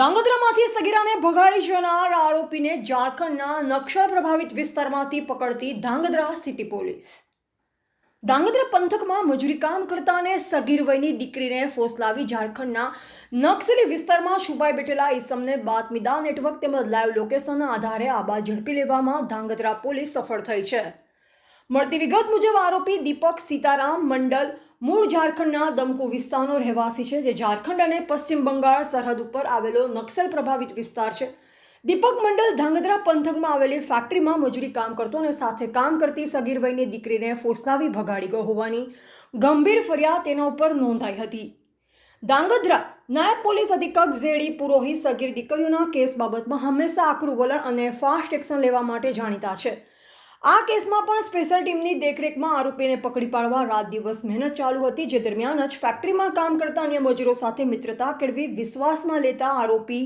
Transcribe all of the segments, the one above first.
ધાંગધ્રામાંથી સગીરાને ભગાડી જનાર આરોપીને ઝારખંડના નક્સલ પ્રભાવિત વિસ્તારમાંથી પકડતી ધાંગધ્રા સિટી પોલીસ. ધાંગધ્રા પંથકમાં મજૂરી કામ કરતા અને સગીર વયની દીકરીને ફોસલાવી ઝારખંડના નક્સલી વિસ્તારમાં છુપાઈ બેઠેલા ઈસમને બાતમીદાર નેટવર્ક તેમજ લાઈવ લોકેશનના આધારે આબા ઝડપી લેવામાં ધાંગધ્રા પોલીસ સફળ થઈ છે. મળતી વિગત મુજબ આરોપી દીપક સીતારામ મંડલ મૂળ ઝારખંડના દમકુ વિસ્તારનો રહેવાસી છે, જે ઝારખંડ અને પશ્ચિમ બંગાળ સરહદ ઉપર આવેલો નક્સલ પ્રભાવિત વિસ્તાર છે. દીપક મંડલ ધાંગધ્રા પંથકમાં આવેલી ફેક્ટરીમાં મજૂરી કામ કરતો અને સાથે કામ કરતી સગીરભાઈની દીકરીને ફોસલાવી ભગાડી ગયો હોવાની ગંભીર ફરિયાદ તેના ઉપર નોંધાઈ હતી. ધાંગધ્રા નાયબ પોલીસ અધિક્ષક ઝેડી પુરોહિત સગીર દીકરીઓના કેસ બાબતમાં હંમેશા આકરું વલણ અને ફાસ્ટ એક્શન લેવા માટે જાણીતા છે. આ કેસમાં પણ સ્પેશિયલ ટીમની દેખરેખમાં આરોપીને પકડી પાડવા રાત દિવસ મહેનત ચાલુ હતી, જે દરમિયાન જ ફેક્ટરીમાં કામ કરતા અન્ય મજૂરો સાથે મિત્રતા કેળવી વિશ્વાસમાં લેતા આરોપી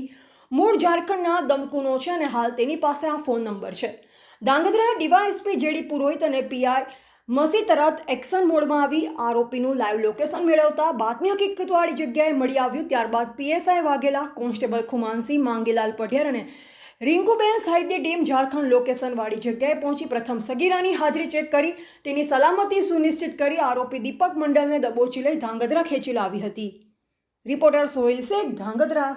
મૂળ ઝારખંડના દમકુનો છે અને હાલ તેની પાસે આ ફોન નંબર છે. ડાંગધ્રા ડીવાયએસપી જેડી પુરોહિત અને પીઆઈ મસી તરત એક્શન મોડમાં આવી આરોપીનું લાઈવ લોકેશન મેળવતા બાતમી હકીકતવાળી જગ્યાએ મળી આવ્યું, ત્યારબાદ પીએસઆઈ વાઘેલા કોન્સ્ટેબલ ખુમાનસિંહ માંગીલાલ પઢિયાર અને રિંકુબેન સહિતની ટીમ ઝારખંડ લોકેશનવાળી જગ્યાએ પહોંચી પ્રથમ સગીરાની હાજરી ચેક કરી, તેની સલામતી સુનિશ્ચિત કરી આરોપી દીપક મંડલને દબોચી લઈ ધાંગધ્રા ખેંચી લાવી હતી. રિપોર્ટર સોહિલ શેખ, ધાંગધ્રા.